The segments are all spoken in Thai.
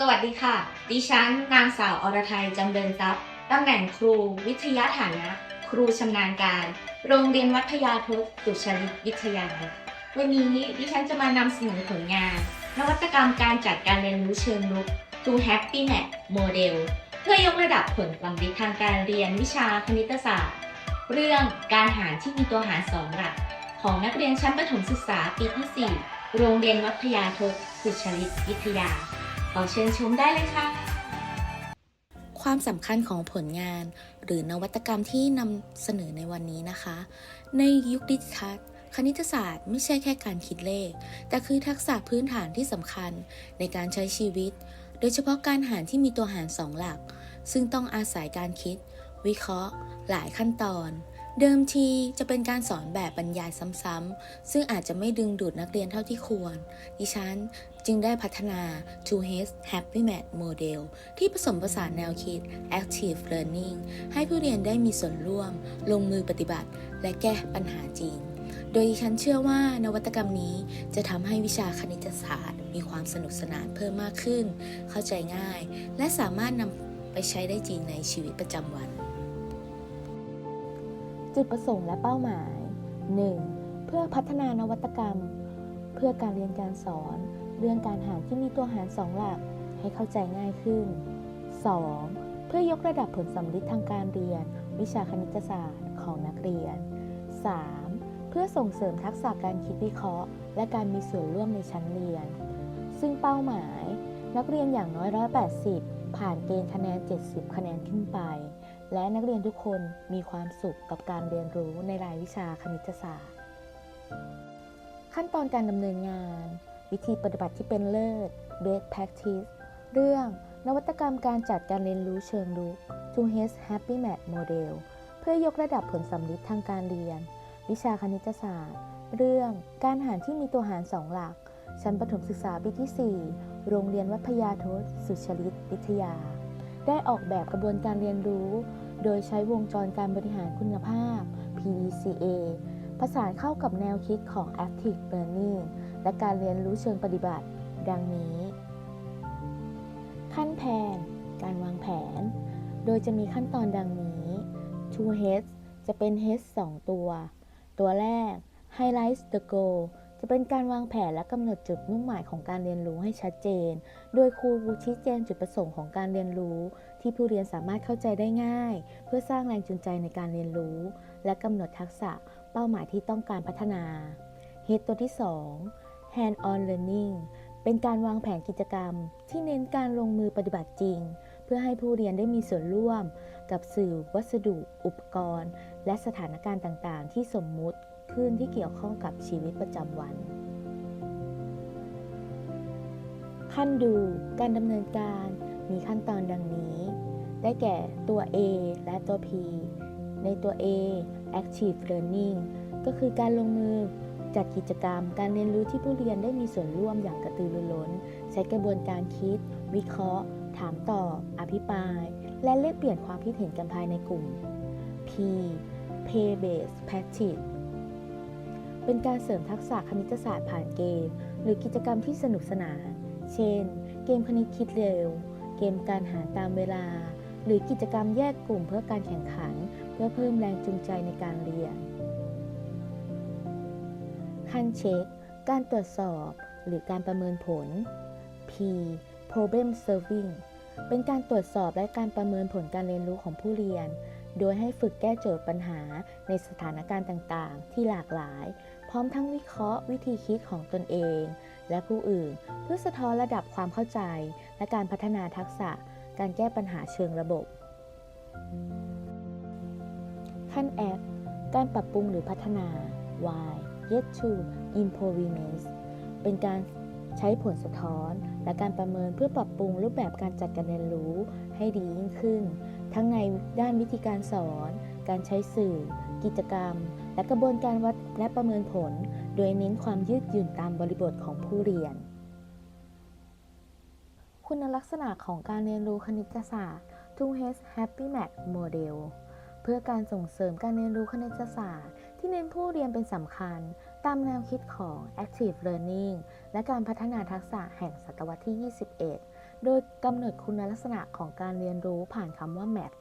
สวัสดีค่ะ ดิฉันนางสาวอรไทยจำเริญทรัพย์ตำแหน่งครูวิทยาฐานะ ครูชำนาญการ โรงเรียนวัดพยาพฤกสุชลิตวิทยา วันนี้ดิฉันจะมานำเสนอผลงาน นวัตกรรมการจัดการเรียนรู้เชิงรุก True Happy Map Model เพื่อยกระดับผลความดีทางการเรียนวิชาคณิตศาสตร์ เรื่องการหารที่มีตัวหารสองหลัก ของนักเรียนชั้นประถมศึกษาปีที่ 4 โรงเรียนวัดพยาพฤกสุชลิตวิทยา อเชิญชมได้เลยค่ะ ความสำคัญของผลงาน หรือนวัตกรรมที่นำเสนอในวันนี้นะคะ ในยุคดิจิทัลคณิตศาสตร์ไม่ใช่แค่การคิดเลข แต่คือทักษะพื้นฐานที่สำคัญในการใช้ชีวิต โดยเฉพาะการหารที่มีตัวหารสองหลัก ซึ่งต้องอาศัยการคิด วิเคราะห์ หลายขั้นตอน เดิมทีจะเป็นการสอนแบบบรรยายซ้ำๆ ซึ่งอาจจะไม่ดึงดูดนักเรียนเท่าที่ควร ดิฉัน จึงได้พัฒนา Two Heads Happy Math Model ที่ผสมผสานแนวคิด Active Learning ให้ผู้เรียนได้มีส่วนร่วม ลงมือปฏิบัติ และแก้ปัญหาจริง โดยดิฉันเชื่อว่านวัตกรรมนี้จะทำให้วิชาคณิตศาสตร์ มีความสนุกสนานเพิ่มมากขึ้น เข้าใจง่าย และสามารถนำไปใช้ได้จริงในชีวิตประจำวัน จุดประสงค์และเป้าหมาย 1. เพื่อพัฒนานวัตกรรม เพื่อการเรียนการสอน เรื่องการหารที่มีตัวหารสองหลักให้เข้าใจง่ายขึ้น 2. เพื่อยกระดับผลสัมฤทธิ์ทางการเรียน วิชาคณิตศาสตร์ของนักเรียน 3. เพื่อส่งเสริมทักษะการคิดวิเคราะห์ และการมีส่วนร่วมในชั้นเรียน ซึ่งเป้าหมาย นักเรียนอย่างน้อย 180 ผ่านเกณฑ์คะแนน 70 คะแนนขึ้นไป และนักเรียนทุกคนมีความสุขกับการเรียนรู้ในรายวิชาคณิตศาสตร์ ขั้นตอนการดำเนินงาน วิธีปฏิบัติที่เป็นเลิศ best practice เรื่องนวัตกรรมการจัดการเรียนรู้เชิงรุก t o h e s Happy Math Model เพื่อยกระดับผลสัมฤทธิ์ทางการเรียน วิชาคณิตศาสตร์ เรื่องการหารที่มีตัวหารสองหลัก ชั้นประถมศึกษาปีที่ 4 โรงเรียนวัดพยาทศ สุชลิตวิทยา ได้ออกแบบกระบวนการเรียนรู้ โดยใช้วงจรการบริหารคุณภาพ PDCA ผสานเข้ากับแนวคิดของ Active Learning และการเรียนรู้เชิงปฏิบัติ ดังนี้ ขั้นแผน การวางแผน โดยจะมีขั้นตอนดังนี้ Two Heads จะเป็น Heads 2 ตัว ตัวแรก Highlight the Goal จะเป็นการวางแผนและกำหนดจุดมุ่งหมายของการเรียนรู้ให้ชัดเจน โดยครูชี้แจงจุดประสงค์ของการเรียนรู้ ที่ผู้เรียนสามารถเข้าใจได้ง่าย เพื่อสร้างแรงจูงใจในการเรียนรู้ และกำหนดทักษะเป้าหมายที่ต้องการพัฒนา Head ตัวที่ 2 Hand on Learning เป็นการวางแผนกิจกรรม ที่เน้นการลงมือปฏิบัติจริง เพื่อให้ผู้เรียนได้มีส่วนร่วม กับสื่อ วัสดุ อุปกรณ์ และสถานการณ์ต่าง ๆ ที่สมมุติขึ้นที่เกี่ยวข้องกับชีวิตประจำวัน ขั้นดูการดำเนินการมีขั้นตอนดังนี้ ได้แก่ตัว A และตัว P ในตัว A Active Learning ก็คือการลงมือ จัดกิจกรรมการเรียนรู้ที่ผู้เรียนได้มีส่วนร่วมอย่างกระตือรือร้น ใช้กระบวนการคิด วิเคราะห์ ถามตอบอภิปราย และแลกเปลี่ยนความคิดเห็นกันภายในกลุ่ม P Play Based Practice เป็นการเสริมทักษะคณิตศาสตร์ผ่านเกม หรือกิจกรรมที่สนุกสนาน เช่น เกมคณิตคิดเร็ว เกมการหาตามเวลา หรือกิจกรรมแยกกลุ่มเพื่อการแข่งขัน เพื่อเพิ่มแรงจูงใจในการเรียน ขั้นเช็ค การตรวจสอบ หรือการประเมินผล P problem solving เป็นการตรวจสอบและการประเมินผลการเรียนรู้ของผู้เรียน โดยให้ฝึกแก้โจทย์ปัญหาในสถานการณ์ต่างๆ ที่หลากหลาย พร้อมทั้งวิเคราะห์วิธีคิดของตนเอง และผู้อื่น เพื่อสะท้อนระดับความเข้าใจ และการพัฒนาทักษะ การแก้ปัญหาเชิงระบบ ขั้น F การปรับปรุงหรือพัฒนา Y yet to improvements เป็นการใช้ผลสะท้อน และการประเมินเพื่อปรับปรุงรูปแบบการจัดการเรียนรู้ให้ดียิ่งขึ้น ทั้งในด้านวิธีการสอน การใช้สื่อ กิจกรรม และกระบวนการวัดและประเมินผล โดยเน้นความยืดหยุ่นตามบริบทของผู้เรียน คุณลักษณะของการเรียนรู้คณิตศาสตร์ t o h e s Happy Math Model เพื่อการส่งเสริมการเรียนรู้คณิตศาสตร์ ที่เน้นผู้เรียนเป็นสำคัญ ตามแนวคิดของ Active Learning และการพัฒนาทักษะแห่งศตวรรษที่ 21 โดยกำหนดคุณลักษณะของการเรียนรู้ผ่านคำว่า MAT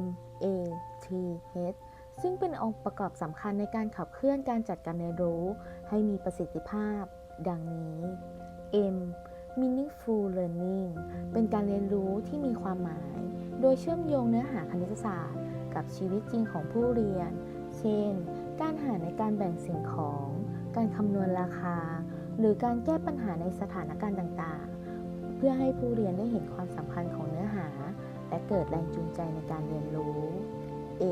M A T H ซึ่งเป็นองค์ประกอบสำคัญในการขับเคลื่อนการจัดการเรียนรู้ ให้มีประสิทธิภาพ ดังนี้ M meaningful learning เป็นการเรียนรู้ที่มีความหมาย โดยเชื่อมโยงเนื้อหาคณิตศาสตร์ กับชีวิตจริงของผู้เรียน เช่น การหาในการแบ่งสิ่งของ การคำนวณราคา หรือการแก้ปัญหาในสถานการณ์ต่างๆ เพื่อให้ผู้เรียนได้เห็นความสำคัญของเนื้อหา และเกิดแรงจูงใจในการเรียนรู้ A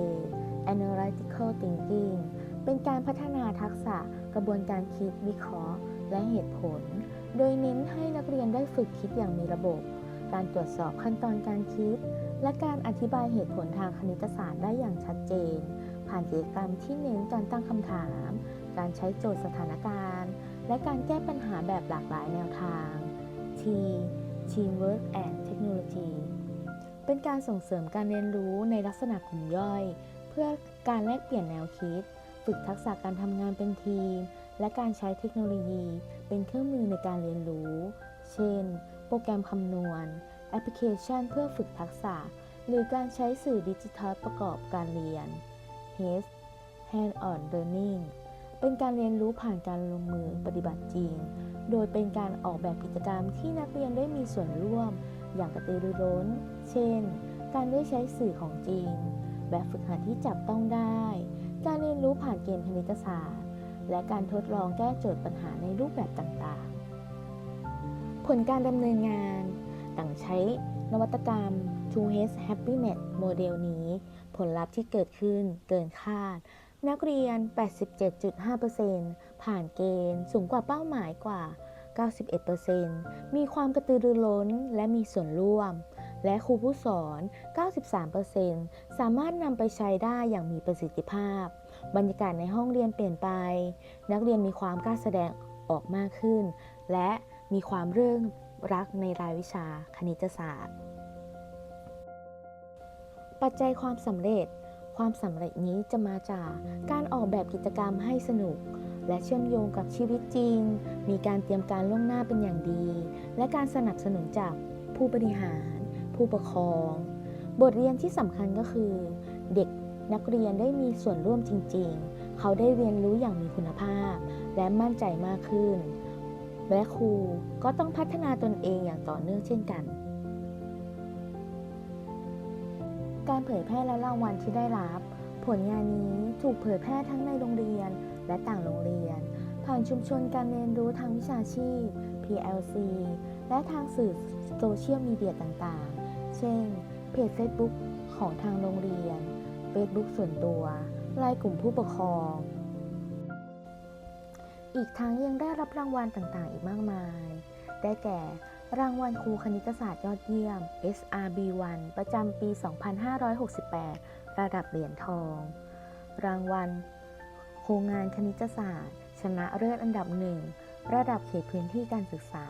analytical thinking เป็นการพัฒนาทักษะกระบวนการคิดวิเคราะห์ และเหตุผล โดยเน้นให้นักเรียนได้ฝึกคิดอย่างมีระบบ การตรวจสอบขั้นตอนการคิด และการอธิบายเหตุผลทางคณิตศาสตร์ได้อย่างชัดเจน ผ่านกิจกรรมที่เน้นการตั้งคำถาม การใช้โจทย์สถานการณ์ และการแก้ปัญหาแบบหลากหลายแนวทาง T Teamwork and Technology เป็นการส่งเสริมการเรียนรู้ในลักษณะกลุ่มย่อย เพื่อการแลกเปลี่ยนแนวคิด ฝึกทักษะการทำงานเป็นทีม และการใช้เทคโนโลยี เป็นเครื่องมือในการเรียนรู้ เช่น โปรแกรมคำนวณ แอปพลิเคชันเพื่อฝึกทักษะ หรือการใช้สื่อดิจิทัลประกอบการเรียน H Hand-on Learning เป็นการเรียนรู้ผ่านการลงมือปฏิบัติจริง โดยเป็นการออกแบบกิจกรรมที่นักเรียนได้มีส่วนร่วม อย่างกระตือรือร้น เช่น การได้ใช้สื่อของจริง แบบฝึกหัดที่จับต้องได้ การเรียนรู้ผ่านเกมคณิตศาสตร์ และการทดลองแก้โจทย์ปัญหาในรูปแบบต่างๆ ผลการดำเนินงาน ต่างใช้นวัตกรรม 2H Happy Math โมเดลนี้ ผลลัพธ์ที่เกิดขึ้นเกินคาด นักเรียน 87.5%ผ่านเกณฑ์สูงกว่าเป้าหมายกว่า 91%มีความกระตือรือร้นและมีส่วนร่วม และครูผู้สอน 93%สามารถนำไปใช้ได้อย่างมีประสิทธิภาพ บรรยากาศในห้องเรียนเปลี่ยนไป นักเรียนมีความกล้าแสดงออกมากขึ้น และมีความเรื่องรักในรายวิชาคณิตศาสตร์ ปัจจัยความสำเร็จ ความสำเร็จนี้จะมาจากการออกแบบกิจกรรมให้สนุก และเชื่อมโยงกับชีวิตจริง มีการเตรียมการล่วงหน้าเป็นอย่างดี และการสนับสนุนจากผู้บริหาร ผู้ปกครอง บทเรียนที่สำคัญก็คือ เด็กนักเรียนได้มีส่วนร่วมจริง ๆ เขาได้เรียนรู้อย่างมีคุณภาพ และมั่นใจมากขึ้น และครูก็ต้องพัฒนาตนเองอย่างต่อเนื่องเช่นกัน การเผยแพร่และรางวัลที่ได้รับ ผลงานนี้ถูกเผยแพร่ทั้งในโรงเรียนและต่างโรงเรียน ผ่านชุมชนการเรียนรู้ทางวิชาชีพ PLC และทางสื่อโซเชียลมีเดียต่างๆ เช่น เพจ Facebook ของทางโรงเรียน Facebook ส่วนตัว ไลน์กลุ่มผู้ปกครอง อีกทั้งยังได้รับรางวัลต่างๆ อีกมากมาย ได้แก่ รางวัลครูคณิตศาสตร์ยอดเยี่ยม SRB1 ประจำปี 2568 ระดับเหรียญทอง รางวัลโครงงานคณิตศาสตร์ ชนะเลิศอันดับหนึ่ง ระดับเขตพื้นที่การศึกษา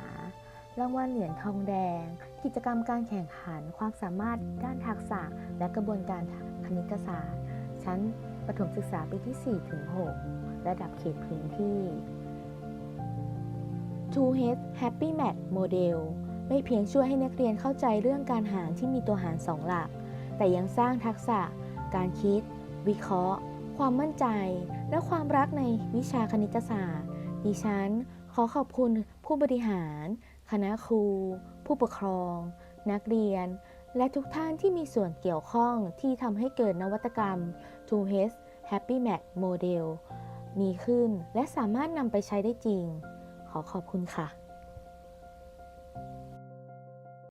รางวัลเหรียญทองแดง กิจกรรมการแข่งขัน ความสามารถด้านทักษะ และกระบวนการคณิตศาสตร์ ชั้นประถมศึกษาปีที่ 4-6 ระดับเขตพื้นที่ 2H Happy Math Model ไม่เพียงช่วยให้นักเรียนเข้าใจเรื่องการหารที่มีตัวหารสองหลัก แต่ยังสร้างทักษะ การคิด วิเคราะห์ ความมั่นใจ และความรักในวิชาคณิตศาสตร์ ดิฉัน ขอขอบคุณผู้บริหาร คณะครู ผู้ปกครอง นักเรียน และทุกท่านที่มีส่วนเกี่ยวข้องที่ทำให้เกิดนวัตกรรม 2H Happy Math Model มีขึ้นและสามารถนำไปใช้ได้จริง ขอขอบคุณค่ะ